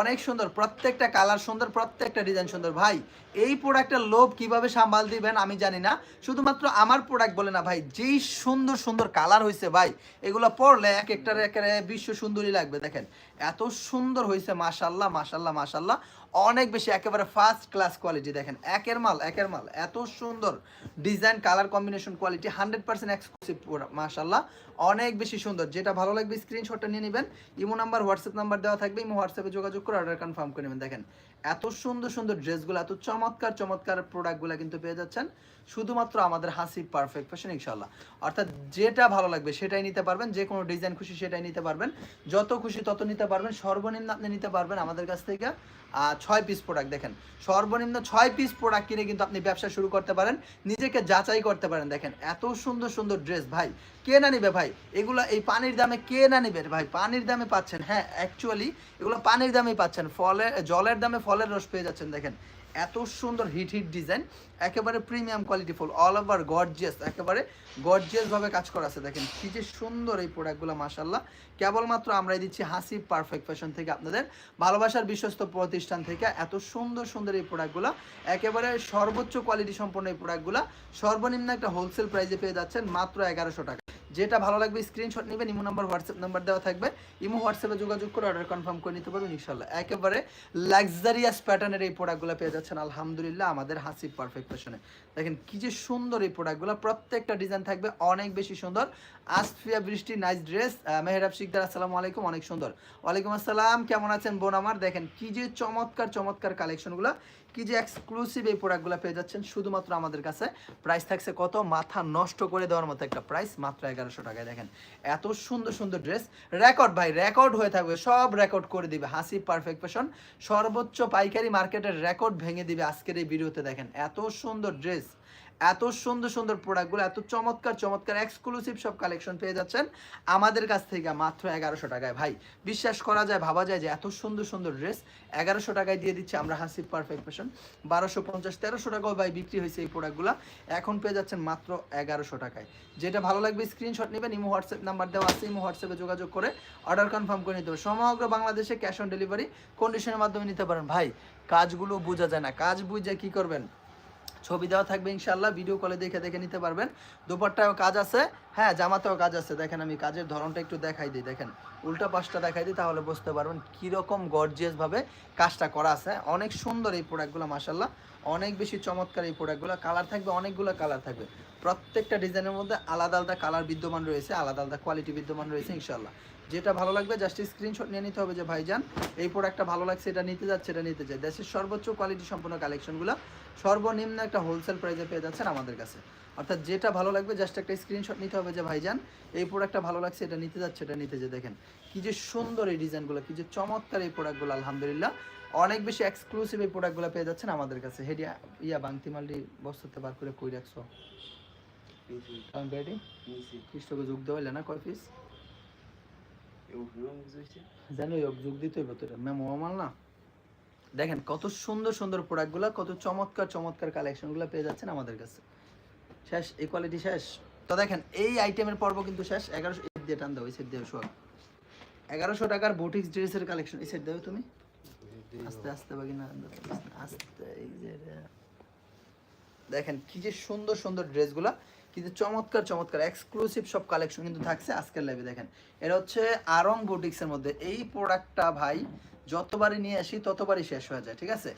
অনেক সুন্দর, প্রত্যেকটা কালার সুন্দর, প্রত্যেকটা ডিজাইন সুন্দর। ভাই, এই প্রোডাক্টের লোভ কীভাবে সামাল দিবেন আমি জানি না। শুধুমাত্র আমার প্রোডাক্ট বলে না ভাই, যেই সুন্দর সুন্দর কালার হয়েছে ভাই, এগুলো পড়লে এক একটা একেবারে বিশ্ব সুন্দরী লাগবে, দেখেন। এত সুন্দর হয়েছে মাশাল্লাহ মাশাল্লাহ মাশাল্লাহ। অনেক বেশি একেবারে ফার্স্ট ক্লাস কোয়ালিটি দেখেন, একের মাল একের মাল, এত সুন্দর design colour combination quality hundred percent exclusive মাশাল্লাহ অনেক বেশি সুন্দর। যেটা ভালো লাগবে স্ক্রিনশটটা নিয়ে নেবেন, ইমো নাম্বার হোয়াটসঅ্যাপ নাম্বার দেওয়া থাকবে, ইমো হোয়াটসঅ্যাপে যোগাযোগ করে অর্ডার কনফার্ম করে নেবেন। দেখেন, এত সুন্দর সুন্দর ড্রেসগুলো, এত চমৎকার চমৎকার প্রোডাক্টগুলো কিন্তু পেয়ে যাচ্ছেন, শুধুমাত্র আমাদের হাসি পারফেক্ট ফ্যাশন ইনশাল্লাহ অর্থাৎ যেটা ভালো লাগবে সেটাই নিতে পারবেন, যে কোনো ডিজাইন খুশি সেটাই নিতে পারবেন, যত খুশি তত নিতে পারবেন, সর্বনিম্ন আপনি নিতে পারবেন আমাদের কাছ থেকে। ছয় পিস প্রোডাক্ট দেখেন। সর্বনিম্ন ছয় পিস প্রোডাক্ট কিনে কিন্তু আপনি ব্যবসা শুরু করতে পারেন, নিজেকে যাচাই করতে পারেন। দেখেন, এত সুন্দর সুন্দর ড্রেস ভাই, কে না নিবে ভাই? এগুলো এই পানির দামে কে না নিবে ভাই? পানির দামে পাচ্ছেন হ্যাঁ অ্যাকচুয়ালি এগুলো পানির দামেই পাচ্ছেন ফলের জলের দামে ফলের রস পেয়ে যাচ্ছেন, দেখেন। এত সুন্দর হিট হিট ডিজাইন। একেবারে premium quality full all over gorgeous একেবারে গর্জিয়াস ভাবে কাজ করা আছে। দেখেন কি যে সুন্দর এই প্রোডাক্টগুলো মাসাল্লাহ কেবলমাত্র আমরাই দিচ্ছি হাসি পারফেক্ট ফ্যাশন থেকে আপনাদের। ভালোবাসার বিশ্বস্ত প্রতিষ্ঠান থেকে এত সুন্দর সুন্দর এই প্রোডাক্টগুলো একেবারে সর্বোচ্চ কোয়ালিটি সম্পন্ন এই প্রোডাক্টগুলো সর্বনিম্ন একটা হোলসেল প্রাইসে পেয়ে যাচ্ছেন মাত্র এগারোশো টাকা। যেটা ভালো লাগবে স্ক্রিনশট নেবেন ইমো নাম্বার হোয়াটসঅ্যাপ নাম্বার দেওয়া থাকবে। ইমো হোয়াটসঅ্যাপে যোগাযোগ করে অর্ডার কনফার্ম করে নিতে পারবেন ইনশাল্লাহ একেবারে লাক্সারিয়াস প্যাটার্নের এই প্রোডাক্টগুলো পেয়ে যাচ্ছেন, আলহামদুলিল্লাহ, আমাদের হাসি পারফেক্ট ফ্যাশনে দেখেন কি যে সুন্দর এই প্রোডাক্টগুলো প্রত্যেকটা ডিজাইন থাকবে অনেক বেশি সুন্দর। আসফিয়া বৃষ্টি নাইস ড্রেস মেহরাব শিকদার, আসসালামু আলাইকুম, অনেক সুন্দর। ওয়ালাইকুম আসসালাম, কেমন আছেন বোন আমার? দেখেন কি যে চমৎকার চমৎকার কালেকশনগুলো কি যে এক্সক্লুসিভ এই প্রোডাক্টগুলো পেয়ে যাচ্ছেন, শুধুমাত্র আমাদের কাছে। প্রাইস থাকছে কত? মাথা নষ্ট করে দেওয়ার মতো একটা প্রাইস মাত্র এগারোশো টাকায় দেখেন। এত সুন্দর সুন্দর ড্রেস রেকর্ড ভাই রেকর্ড হয়ে থাকবে, সব রেকর্ড করে দিবে। হাসি পারফেক্ট ফ্যাশন সর্বোচ্চ পাইকারি মার্কেটের রেকর্ড ভেঙে দিবে আজকের এই ভিডিওতে দেখেন। এত সুন্দর ড্রেস এত সুন্দর সুন্দর প্রোডাক্টগুলো এত চমৎকার চমৎকার এক্সক্লুসিভ সব কালেকশন পেয়ে যাচ্ছেন। আমাদের কাছ থেকে মাত্র এগারোশো টাকায়। ভাই, বিশ্বাস করা যায়, ভাবা যায় যে এত সুন্দর সুন্দর ড্রেস এগারোশো টাকায় দিয়ে দিচ্ছি আমরা হাসি পারফেক্ট ফ্যাশন বারোশো পঞ্চাশ, তেরোশো টাকাও ভাই বিক্রি হয়েছে এই প্রোডাক্টগুলো এখন পেয়ে যাচ্ছেন মাত্র এগারোশো টাকায়। যেটা ভালো লাগবে স্ক্রিনশট নেবেন, ইমো হোয়াটসঅ্যাপ নাম্বার দেওয়া আছে, ইমো হোয়াটসঅ্যাপে যোগাযোগ করে অর্ডার কনফার্ম করে নিতে হবে সমগ্র বাংলাদেশে ক্যাশ অন ডেলিভারি কন্ডিশনের মাধ্যমে নিতে পারেন। ভাই, কাজগুলো বোঝা যায় না। কাজ বুঝে কি করবেন? ছবি দেওয়া থাকবে ইনশাল্লাহ ভিডিও কলে দেখে দেখে নিতে পারবেন। দুপারটাও কাজ আছে হ্যাঁ জামাতেও কাজ আছে। দেখেন আমি কাজের ধরনটা একটু দেখাই দিই, দেখেন। উল্টা পাশটা দেখাই দিই, তাহলে বুঝতে পারবেন কীরকম গর্জিয়াসভাবে কাজটা করা আছে। অনেক সুন্দর এই প্রোডাক্টগুলো মাসাল্লাহ অনেক বেশি চমৎকার এই প্রোডাক্টগুলো কালার থাকবে, অনেকগুলো কালার থাকবে। প্রত্যেকটা ডিজাইনের মধ্যে আলাদা আলাদা কালার বিদ্যমান রয়েছে, আলাদা আলাদা কোয়ালিটি বিদ্যমান রয়েছে ইনশাল্লাহ যেটা ভালো লাগবে জাস্ট স্ক্রিনশট নিয়ে নিতে হবে যে, ভাইজান, এই প্রোডাক্টটা ভালো লাগছে, এটা নিতে যাচ্ছে, এটা নিতে চাই দেশের সর্বোচ্চ কোয়ালিটি সম্পন্ন কালেকশনগুলো সর্বনিম্ন একটা হোলসেল প্রাইসে পেয়ে যাচ্ছেন আমাদের কাছে। অর্থাৎ যেটা ভালো লাগবে জাস্ট একটা স্ক্রিনশট নিতে হবে যে, ভাইজান, এই প্রোডাক্টটা ভালো লাগছে, এটা নিতে যাচ্ছে, এটা নিতে যে দেখেন, কি যে সুন্দর এই ডিজাইনগুলো কি যে চমৎকার এই প্রোডাক্টগুলো আলহামদুলিল্লাহ। অনেক বেশি এক্সক্লুসিভ এই প্রোডাক্টগুলো পেয়ে যাচ্ছেন আমাদের কাছে। হেডিয়া ইয়া, বাংতি মাল্টি বস্তুতে বার করে কই রাখছো কারণ বেডি? খ্রিস্টকে যোগ দেওয়া হইলে না কয় পিস জানো যোগ যোগ দিতে হইব তো এটা ম্যাম মাল না? দেখেন, কত সুন্দর সুন্দর প্রোডাক্টগুলো কত চমৎকার চমৎকার কালেকশনগুলো পেয়ে যাচ্ছেন আমাদের কাছে। শেষ, এই কোয়ালিটি শেষ। তো দেখেন, এই আইটেমের পর্ব কিন্তু শেষ। এগারোশো দিয়ে টান দাও, এই সেট দিয়ে শোয়া। এগারোশো টাকার বুটিক্স ড্রেসের কালেকশন এই সেট দেবে তুমি। আস্তে আস্তে এই। দেখেন, কি যে সুন্দর সুন্দর কিন্তু চমৎকার চমৎকার এক্সক্লুসিভ সব কালেকশন কিন্তু থাকছে আজকের লাইভে দেখেন। এটা হচ্ছে আরং বুটিক্সের মধ্যে। এই প্রোডাক্টটা ভাই, যতবারই নিয়ে আসি, ততবারই শেষ হয়ে যায়, ঠিক আছে?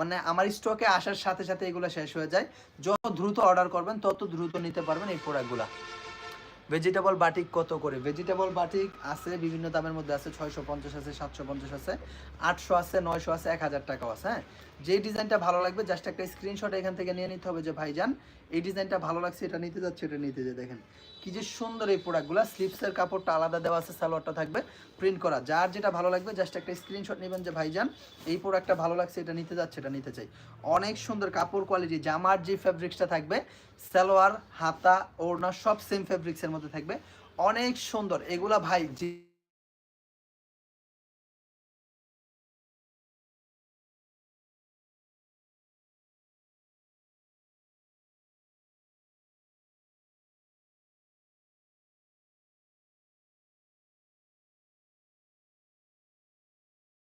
মানে আমার স্টকে আসার সাথে সাথে এগুলো শেষ হয়ে যায়। যত দ্রুত অর্ডার করবেন, তত দ্রুত নিতে পারবেন এই প্রোডাক্টগুলা ভেজিটেবল বাটিক কত করে? ভেজিটেবল বাটিক আছে, বিভিন্ন দামের মধ্যে আছে, ছয়শো পঞ্চাশ আছে, সাতশো পঞ্চাশ আছে, আটশো আছে, নয়শো আছে, এক হাজার টাকাও আছে হ্যাঁ? যেই ডিজাইনটা ভালো লাগবে জাস্ট একটা স্ক্রিনশট এখান থেকে নিয়ে নিতে হবে যে, ভাইজান, এই ডিজাইনটা ভালো লাগছে, এটা নিতে যাচ্ছে, এটা নিতে যে দেখেন, কি যে সুন্দর এই প্রোডাক্টগুলো স্লিপসের কাপড়টা আলাদা দেওয়া আছে, সালোয়ারটা থাকবে প্রিন্ট করা। যার যেটা ভালো লাগবে জাস্ট একটা স্ক্রিনশট নেবেন যে, ভাইজান, এই প্রোডাক্টটা ভালো লাগছে, এটা নিতে যাচ্ছে, এটা নিতে চাই। অনেক সুন্দর কাপড় কোয়ালিটি জামার যে ফেব্রিক্সটা থাকবে সালোয়ার হাতা ওড়না সব সেম ফেব্রিক্সের মধ্যে থাকবে। অনেক সুন্দর। এগুলা ভাই